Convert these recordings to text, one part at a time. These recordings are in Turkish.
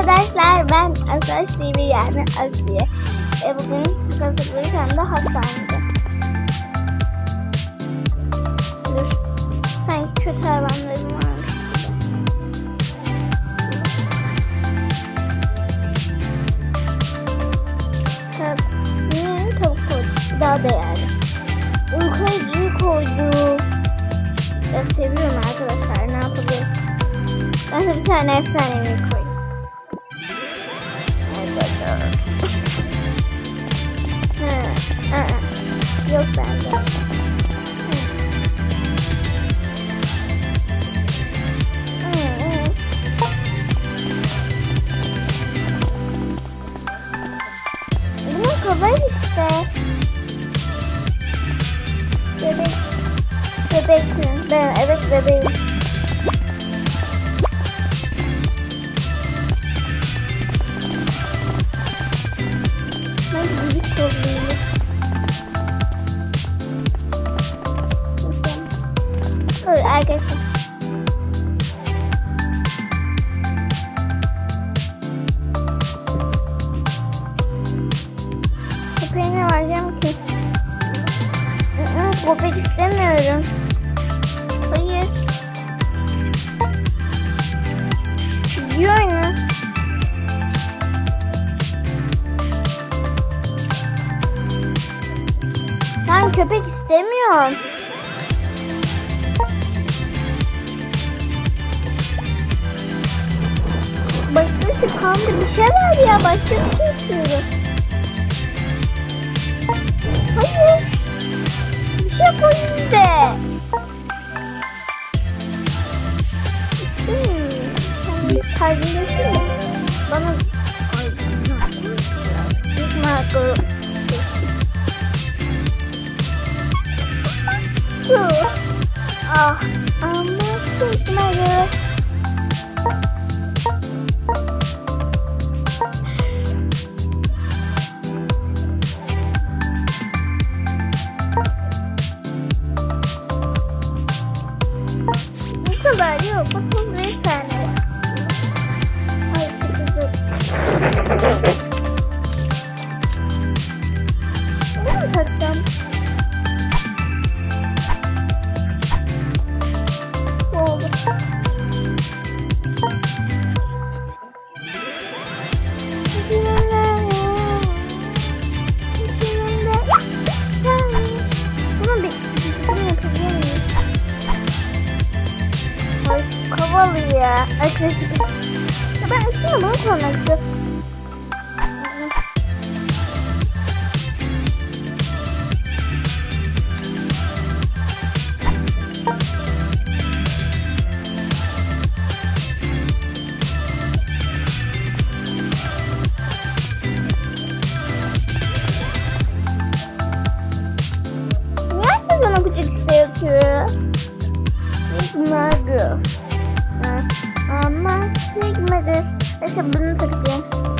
arkadaşlar ben Asaş TV yani Asiye. E, bugün hem de hastanede. Dur. Sanki kötü hayvanlarım varmış. Tav- Niye tavuk koyduk? Daha değerli. Uykuyu koyduk. Ya seviyorum arkadaşlar ne yapabilirim? Ben de bir tane efsanevi Yok bende. Bunun kolay işte. Bebek. Bebek mi? Ben evet bebeğim. Köpek istemiyorum. Başka bir kandı bir şey ver ya. Başka bir şey istiyorum. Su. Ah, ama çıkmadı. Bu kadar yok. 31 tane var. Ay kızım. Ya. Ben üstüne bunu koymak. Niye İşte bunu takacağım.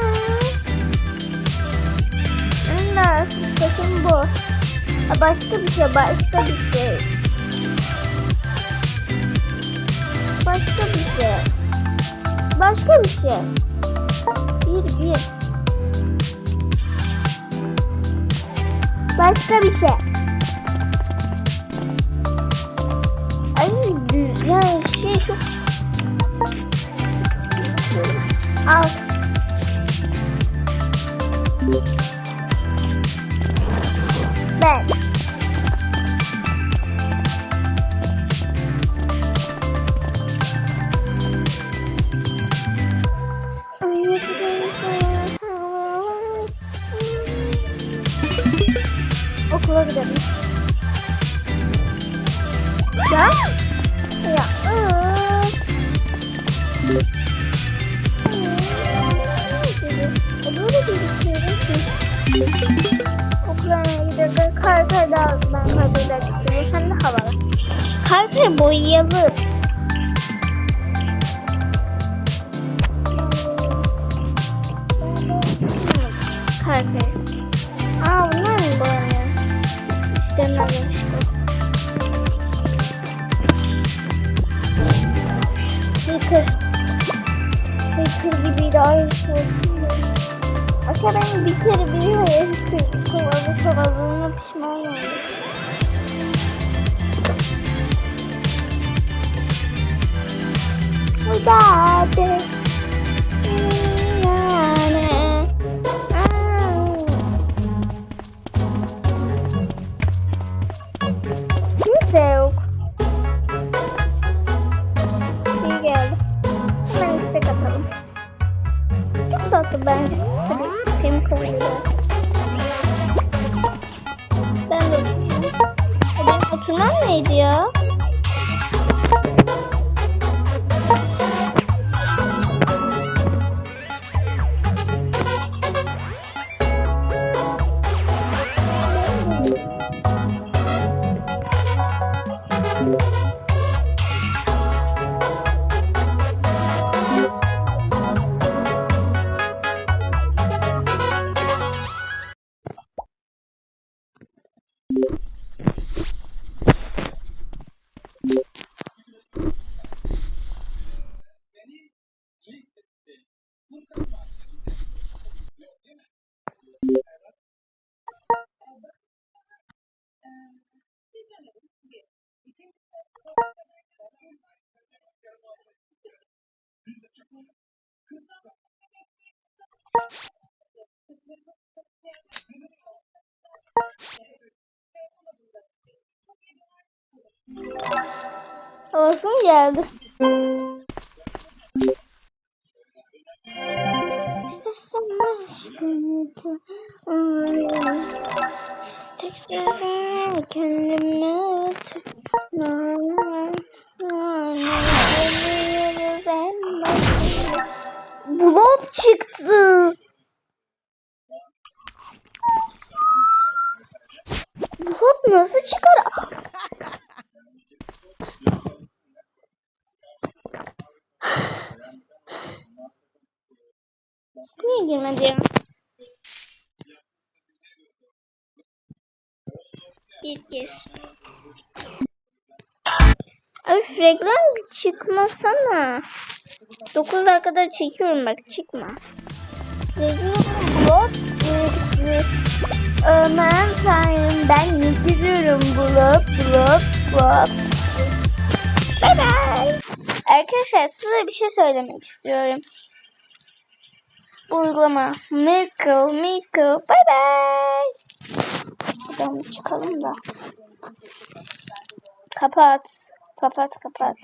sesim bu. Başka bir şey, başka bir şey. Başka bir şey. Başka bir şey. Bir, bir. Başka bir şey. Ay yani şey çok... Al. Ben. Okula gidelim. Ya? Ya. Böyle gözüküyorum ki. Okula giderken kar kar da ben kar kar çıktım. Hem de havalı. Kar kar boyayalı. Kar kar. Aa bunlar mı boyanıyor? Bu. Hacker. Hacker gibiydi aynısı. paran bir kere biliyor ya hiç kulağına sorduğuna pişman oldu. Burada. Bence tabii. Film konuları. Ben de Benim oturmam neydi ya? Olsun geldi. İstesem aşkını Tekrar kendimi nasıl çıkar? Niye girmedi ya? Gir gir. Öf reklam çıkmasana. 9 dakikadır çekiyorum bak çıkma. Reklam blok. Aman tanrım ben giriyorum blok blok blok. Bye bye. Arkadaşlar size bir şey söylemek istiyorum. Bu uygulama. Miracle, Miracle. Bye bye. Buradan çıkalım da. Kapat. Kapat, kapat.